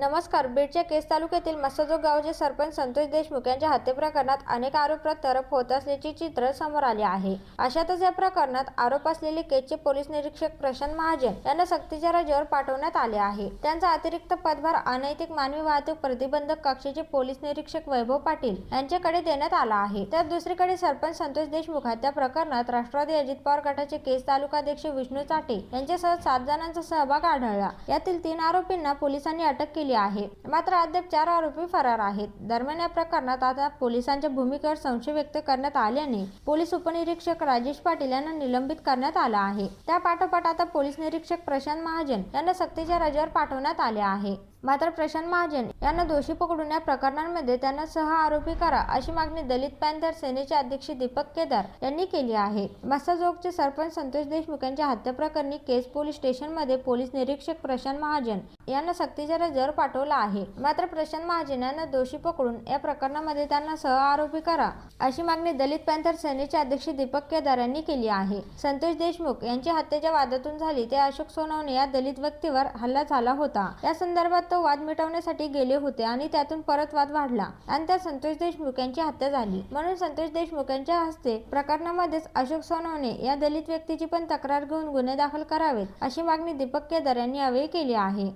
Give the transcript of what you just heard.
नमस्कार. बीडच्या केस तालुक्यातील मस्सजोग गावचे सरपंच संतोष देशमुख यांच्या हत्येप्रकरणात अनेक आरोप तरफ होत असल्याचे चित्र समोर आले आहे. अशातच या प्रकरणात आरोप असलेले केसचे पोलीस निरीक्षक प्रशांत महाजन यांना सक्तीच्या रजेवर पाठवण्यात आले आहे. त्यांचा अतिरिक्त पदभार अनैतिक मानवी वाहतूक प्रतिबंधक कक्षाचे पोलीस निरीक्षक वैभव पाटील यांच्याकडे देण्यात आला आहे. तर दुसरीकडे सरपंच संतोष देशमुख हत्या प्रकरणात राष्ट्रवादी अजित पवार गटाचे केस तालुकाध्यक्ष विष्णू चाटे यांच्यासह सात जणांचा सहभाग आढळला. यातील तीन आरोपींना पोलिसांनी अटक केली आहे. मात्र अद्याप चार आरोपी फरार आहेत. दरम्यान या प्रकरणात आता पोलिसांच्या भूमिकेवर संशय व्यक्त करण्यात आल्याने पोलीस उपनिरीक्षक राजेश पाटील यांना निलंबित करण्यात आला आहे. त्या पाठोपाठ आता पोलीस निरीक्षक प्रशांत महाजन यांना सक्तीच्या रजेवर पाठवण्यात आले आहे. मात्र प्रशांत महाजन यांना दोषी पकडून या प्रकरणांमध्ये त्यांना सह आरोपी करा अशी मागणी दलित पॅन्थर सेनेचे अध्यक्ष दीपक केदार यांनी केली आहे. मस्साजोगचे सरपंच संतोष देशमुख यांच्या हत्येप्रकरणी केस पोलीस स्टेशनमध्ये पोलीस निरीक्षक प्रशांत महाजन यांना सक्तीच्या रजेवर पाठवला आहे. मात्र प्रशांत महाजन यांना दोषी पकडून या प्रकरणामध्ये त्यांना सह आरोपी करा अशी मागणी दलित पॅन्थर सेनेचे अध्यक्ष दीपक केदार यांनी केली आहे. संतोष देशमुख यांची हत्येच्या वादातून झाली ते अशोक सोनवणे या दलित व्यक्तीवर हल्ला झाला होता. या संदर्भात तो वाद मिटवण्यासाठी गेले होते आणि त्यातून परत वाद वाढला. आणि त्या संतोष देशमुख यांची हत्या झाली. म्हणून संतोष देशमुख यांच्या हस्ते प्रकरणामध्येच अशोक सोनवणे या दलित व्यक्तीची पण तक्रार घेऊन गुन्हे दाखल करावेत अशी मागणी दीपक केदार यांनी यावेळी केली आहे.